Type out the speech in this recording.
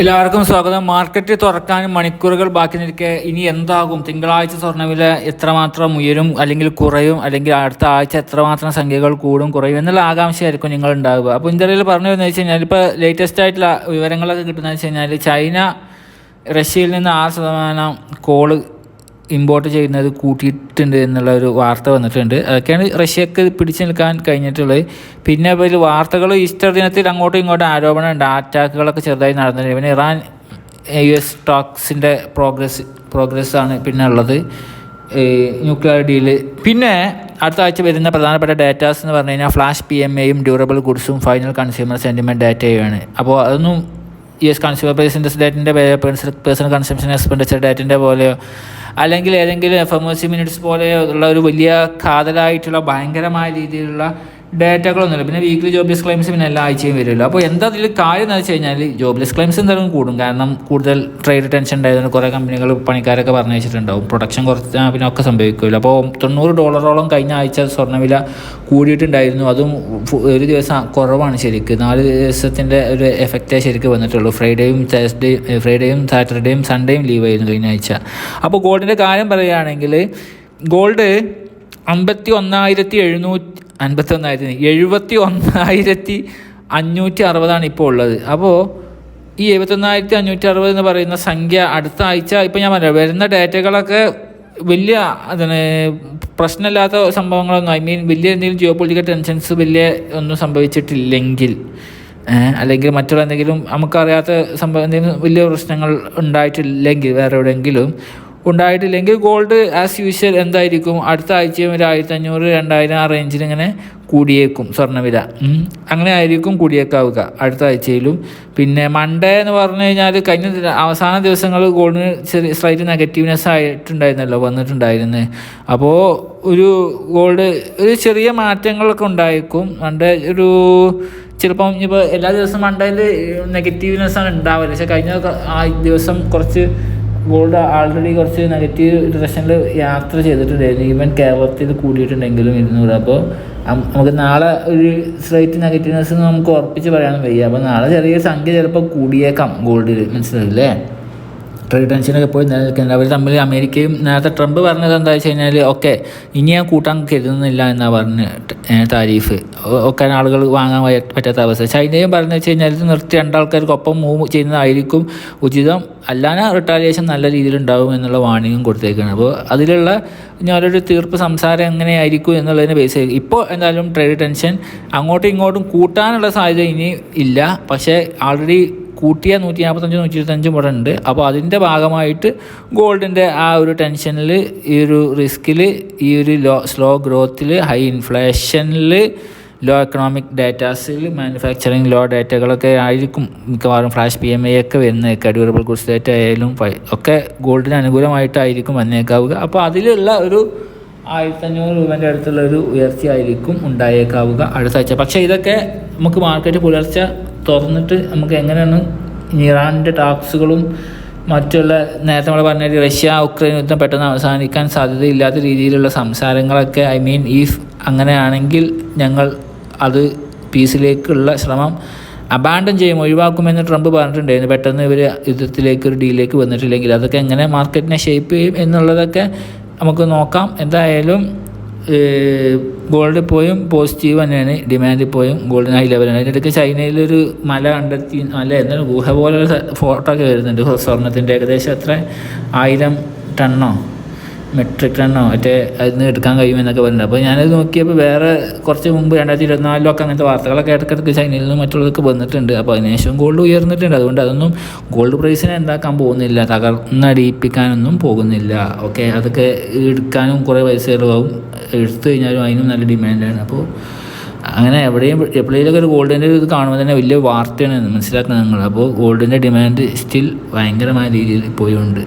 എല്ലാവർക്കും സ്വാഗതം. മാർക്കറ്റ് തുറക്കാനും മണിക്കൂറുകൾ ബാക്കി നിൽക്കെ ഇനി എന്താകും? തിങ്കളാഴ്ച സ്വർണവില എത്രമാത്രം ഉയരും? അല്ലെങ്കിൽ കുറയും? അല്ലെങ്കിൽ അടുത്ത ആഴ്ച എത്രമാത്രം സംഖ്യകൾ കൂടും? കുറയും? എന്നുള്ള ആകാംക്ഷയായിരിക്കും നിങ്ങൾ ഉണ്ടാവുക. അപ്പോൾ ഇന്ത്യയിൽ പറഞ്ഞു എന്ന് വെച്ച് കഴിഞ്ഞാൽ ഇപ്പോൾ ലേറ്റസ്റ്റ് ആയിട്ടുള്ള വിവരങ്ങളൊക്കെ കിട്ടുന്നത് വെച്ച് കഴിഞ്ഞാൽ ചൈന റഷ്യയിൽ നിന്ന് ആറ് ശതമാനം കോൾ ഇമ്പോർട്ട് ചെയ്യുന്നത് കൂട്ടിയിട്ടുണ്ട് എന്നുള്ള ഒരു വാർത്ത വന്നിട്ടുണ്ട്. അതൊക്കെയാണ് റഷ്യക്ക് പിടിച്ചു നിൽക്കാൻ കഴിഞ്ഞിട്ടുള്ളത്. പിന്നെ ഇപ്പോൾ വാർത്തകൾ ഈസ്റ്റർ ദിനത്തിൽ അങ്ങോട്ടും ഇങ്ങോട്ടും ആരോപണമുണ്ട് അറ്റാക്കുകളൊക്കെ ചെറുതായി നടന്നിട്ടുണ്ട്. പിന്നെ ഇറാൻ യു എസ് സ്റ്റോക്സിന്റെ പ്രോഗ്രസ് പ്രോഗ്രസ്സാണ് പിന്നെ ഉള്ളത്. ന്യൂക്ലിയർ ഡീൽ പിന്നെ അടുത്ത ആഴ്ച വരുന്ന പ്രധാനപ്പെട്ട ഡാറ്റാസ് എന്ന് പറഞ്ഞു കഴിഞ്ഞാൽ ഫ്ലാഷ് പി എം എയും ഡ്യൂറബിൾ ഗുഡ്സും ഫൈനൽ കൺസ്യൂമർ സെന്റിമെന്റ് ഡാറ്റയുമാണ് അപ്പോൾ അതൊന്നും യു എസ് കൺസ്യൂമർ പ്രൈസ് ഡേറ്റിന്റെ പേഴ്സണൽ കൺസംഷൻ എക്സ്പെൻഡിച്ചർ ഡേറ്റിന്റെ പോലെയോ അല്ലെങ്കിൽ ഏതെങ്കിലും F M S C minutes പോലെയുള്ള ഒരു വലിയ കാതലായിട്ടുള്ള ഭയങ്കരമായ രീതിയിലുള്ള ഡേറ്റകളൊന്നുമില്ല. പിന്നെ വീക്ക്ലി ജോബ്ലെസ് ക്ലെയിംസ് പിന്നെ എല്ലാ ആഴ്ചയും വരുമല്ലോ. അപ്പോൾ എന്താ ഇതിൽ കാര്യം എന്ന് വെച്ച് കഴിഞ്ഞാൽ ജോബ്ലെസ് ക്ലെയിംസ് എന്തായാലും കൂടും. കാരണം കൂടുതൽ ട്രേഡ് ടെൻഷൻ ഉണ്ടായതുകൊണ്ട് കുറേ കമ്പനികൾ പണിക്കാരൊക്കെ പറഞ്ഞു വെച്ചിട്ടുണ്ടാവും. പ്രൊഡക്ഷൻ കുറച്ച് പിന്നെ ഒക്കെ സംഭവിക്കുമല്ലോ. അപ്പോൾ തൊണ്ണൂറ് ഡോളറോളം കഴിഞ്ഞ ആഴ്ച സ്വർണവില കൂടിയിട്ടുണ്ടായിരുന്നു. അതും ഒരു ദിവസം കുറവാണ് ശരിക്ക്. നാല് ദിവസത്തിന്റെ ഒരു എഫക്റ്റേ ശരിക്ക് വന്നിട്ടുള്ളൂ. ഫ്രൈഡേയും തേഴ്സ്ഡേയും ഫ്രൈഡേയും സാറ്റർഡേയും സൺഡേയും ലീവ് ആയിരുന്നു കഴിഞ്ഞ ആഴ്ച. അപ്പോൾ ഗോൾഡിന്റെ കാര്യം പറയുകയാണെങ്കിൽ ഗോൾഡ് അമ്പത്തി ഒന്നായിരത്തി എഴുന്നൂറ്റി അൻപത്തി ഒന്നായിരത്തി എഴുപത്തി ഒന്നായിരത്തി അഞ്ഞൂറ്റി അറുപതാണ് ഇപ്പോൾ ഉള്ളത്. അപ്പോൾ ഈ എഴുപത്തൊന്നായിരത്തി അഞ്ഞൂറ്റി അറുപത് എന്ന് പറയുന്ന സംഖ്യ അടുത്ത ആഴ്ച ഇപ്പോൾ ഞാൻ പറയാം വരുന്ന ഡേറ്റകളൊക്കെ വലിയ അതിന് പ്രശ്നമില്ലാത്ത സംഭവങ്ങളൊന്നും ഐ മീൻ വലിയ എന്തെങ്കിലും ജിയോ പൊളിറ്റിക്കൽ ടെൻഷൻസ് വലിയ ഒന്നും സംഭവിച്ചിട്ടില്ലെങ്കിൽ അല്ലെങ്കിൽ മറ്റുള്ള എന്തെങ്കിലും നമുക്കറിയാത്ത സംഭവം എന്തെങ്കിലും വലിയ പ്രശ്നങ്ങൾ ഉണ്ടായിട്ടില്ലെങ്കിൽ വേറെ എവിടെയെങ്കിലും ഉണ്ടായിട്ടില്ലെങ്കിൽ ഗോൾഡ് ആസ് യൂഷ്വൽ എന്തായിരിക്കും? അടുത്ത ആഴ്ചയും ഒരു ആയിരത്തി അഞ്ഞൂറ് രണ്ടായിരം ആ റേഞ്ചിൽ ഇങ്ങനെ കൂടിയേക്കും സ്വർണവില. അങ്ങനെ ആയിരിക്കും കൂടിയേക്കാവുക അടുത്ത ആഴ്ചയിലും. പിന്നെ മൺഡേ എന്ന് പറഞ്ഞു കഴിഞ്ഞാൽ കഴിഞ്ഞ അവസാന ദിവസങ്ങൾ ഗോൾഡിന് ചെറിയ സ്ലൈറ്റ് നെഗറ്റീവ്നെസ് ആയിട്ടുണ്ടായിരുന്നല്ലോ വന്നിട്ടുണ്ടായിരുന്നു. അപ്പോൾ ഒരു ഗോൾഡ് ഒരു ചെറിയ മാറ്റങ്ങളൊക്കെ ഉണ്ടായേക്കും. മൺഡേ ഒരു ചിലപ്പം ഇപ്പോൾ എല്ലാ ദിവസവും മൺഡേയിൽ നെഗറ്റീവ്നെസ് ആണ് ഉണ്ടാവില്ല പക്ഷേ കഴിഞ്ഞ ആ ദിവസം കുറച്ച് ഗോൾഡ് ആൾറെഡി കുറച്ച് നെഗറ്റീവ് ഡിറക്ഷനിൽ യാത്ര ചെയ്തിട്ടുണ്ടായിരുന്നു. ഈവൻ കേരളത്തിൽ കൂടിയിട്ടുണ്ടെങ്കിലും ഇരുന്നൂറ്. അപ്പോൾ നമുക്ക് നാളെ ഒരു സ്ലൈറ്റ് നെഗറ്റീവ്നെസ് നമുക്ക് ഉറപ്പിച്ച് പറയാനും വയ്യ. അപ്പോൾ നാളെ ചെറിയ സംഖ്യ ചിലപ്പോൾ കൂടിയേക്കാം ഗോൾഡിൽ മനസ്സിലായില്ലേ? ട്രേഡ് ടെൻഷനൊക്കെ പോയി നിലനിൽക്കുന്നത് അവർ തമ്മിൽ അമേരിക്കയും നേരത്തെ ട്രംപ് പറഞ്ഞത് എന്താ വെച്ച് കഴിഞ്ഞാൽ ഓക്കെ ഇനി ഞാൻ കൂട്ടാൻ കരുതുന്നില്ല എന്നാണ് പറഞ്ഞ് താരീഫ്. ഒക്കെ ആളുകൾ വാങ്ങാൻ പറ്റാത്ത അവസ്ഥ. ചൈനയും പറഞ്ഞു വെച്ച് കഴിഞ്ഞാൽ ഇത് നിർത്തി രണ്ടാൾക്കാർക്കൊപ്പം മൂവ് ചെയ്യുന്നതായിരിക്കും ഉചിതം. അല്ലാതെ റിട്ടാലിയേഷൻ നല്ല രീതിയിൽ ഉണ്ടാവും എന്നുള്ള വാണിംഗും കൊടുത്തേക്കാണ്. അപ്പോൾ അതിലുള്ള ഞാനൊരു തീർപ്പ് സംസാരം എങ്ങനെയായിരിക്കും എന്നുള്ളതിനെ ബേസ് ചെയ്ത് ഇപ്പോൾ എന്തായാലും ട്രേഡ് ടെൻഷൻ അങ്ങോട്ടും ഇങ്ങോട്ടും കൂട്ടാനുള്ള സാധ്യത ഇനി ഇല്ല. പക്ഷേ ആൾറെഡി കൂട്ടിയ നൂറ്റി നാൽപ്പത്തഞ്ച് നൂറ്റി ഇരുപത്തഞ്ചും ഇവിടെ ഉണ്ട്. അപ്പോൾ അതിന്റെ ഭാഗമായിട്ട് ഗോൾഡിന്റെ ആ ഒരു ടെൻഷനിൽ ഈ ഒരു റിസ്കിൽ ഈ ഒരു ലോ സ്ലോ ഗ്രോത്തിൽ ഹൈ ഇൻഫ്ലേഷനിൽ ലോ എക്കണോമിക് ഡാറ്റാസിൽ മാനുഫാക്ചറിങ് ലോ ഡാറ്റകളൊക്കെ ആയിരിക്കും മിക്കവാറും ഫ്ലാഷ് പി എം ഐ ഒക്കെ വരുന്നേക്കുക ഡ്യൂറബിൾ ഗുഡ്സ് ഡാറ്റ ആയാലും ഒക്കെ ഗോൾഡിന് അനുകൂലമായിട്ടായിരിക്കും വന്നേക്കാവുക. അപ്പോൾ അതിലുള്ള ഒരു ആയിരത്തഞ്ഞൂറ് രൂപേന്റെ അടുത്തുള്ള ഒരു ഉയർച്ചയായിരിക്കും ഉണ്ടായേക്കാവുക അടുത്ത ആഴ്ച. പക്ഷേ ഇതൊക്കെ നമുക്ക് മാർക്കറ്റ് പുലർച്ച തുറന്നിട്ട് നമുക്ക് എങ്ങനെയാണ് ഇറാന്റെ ടാക്സുകളും മറ്റുള്ള നേരത്തെ നമ്മൾ പറഞ്ഞ റഷ്യ ഉക്രൈൻ യുദ്ധം പെട്ടെന്ന് അവസാനിക്കാൻ സാധ്യതയില്ലാത്ത രീതിയിലുള്ള സംസാരങ്ങളൊക്കെ ഐ മീൻ ഈഫ് അങ്ങനെയാണെങ്കിൽ ഞങ്ങൾ അത് പീസിലേക്കുള്ള ശ്രമം അബാൻഡൻ ചെയ്യും ഒഴിവാക്കുമെന്ന് ട്രംപ് പറഞ്ഞിട്ടുണ്ടായിരുന്നു. പെട്ടെന്ന് ഇവർ യുദ്ധത്തിലേക്ക് ഒരു ഡീലിലേക്ക് വന്നിട്ടില്ലെങ്കിൽ. അതൊക്കെ എങ്ങനെ മാർക്കറ്റിനെ ഷേപ്പ് ചെയ്യും എന്നുള്ളതൊക്കെ നമുക്ക് നോക്കാം. എന്തായാലും ഗോൾഡ് പോയും പോസിറ്റീവ് തന്നെയാണ്. ഡിമാൻഡ് പോയും ഗോൾഡിന് ഹൈ ലെവലാണ് അതിന്റെ ഇടയ്ക്ക് ചൈനയിലൊരു മല കണ്ടെത്തി മല എന്താണ് ഗുഹ പോലുള്ള ഫോട്ടോ ഒക്കെ വരുന്നുണ്ട്. സ്വർണത്തിന്റെ ഏകദേശം എത്ര? ആയിരം ടണ്ണോ? മെട്രിക് ടണ്ണോ മറ്റേ അതിന് എടുക്കാൻ കഴിയുമെന്നൊക്കെ പറഞ്ഞിട്ടുണ്ട്. അപ്പോൾ ഞാനത് നോക്കിയപ്പോൾ വേറെ കുറച്ച് മുമ്പ് രണ്ടായിരത്തി ഇരുപത്തിനാലിലൊക്കെ അങ്ങനത്തെ വാർത്തകളൊക്കെ ഇടയ്ക്കിടയ്ക്ക് ചൈനയിൽ നിന്നും മറ്റുള്ളതൊക്കെ വന്നിട്ടുണ്ട്. അപ്പോൾ അതിനുശേഷം ഗോൾഡ് ഉയർന്നിട്ടുണ്ട്. അതുകൊണ്ട് അതൊന്നും ഗോൾഡ് പ്രൈസിനെ എന്താക്കാൻ പോകുന്നില്ല. തകർന്നടിയിപ്പിക്കാനൊന്നും പോകുന്നില്ല. ഓക്കെ അതൊക്കെ എടുക്കാനും കുറേ പൈസ ചിലവാകും എടുത്തു കഴിഞ്ഞാലും അതിനും നല്ല ഡിമാൻഡാണ് അപ്പോൾ അങ്ങനെ എവിടെയും എപ്പോഴേലൊക്കെ ഒരു ഗോൾഡിന്റെ ഇത് കാണുമ്പോൾ തന്നെ വലിയ വാർത്തയാണ് മനസ്സിലാക്കുന്നത് നിങ്ങൾ അപ്പോൾ ഗോൾഡിന്റെ ഡിമാൻഡ് സ്റ്റിൽ ഭയങ്കരമായ രീതിയിൽ പോയുണ്ട്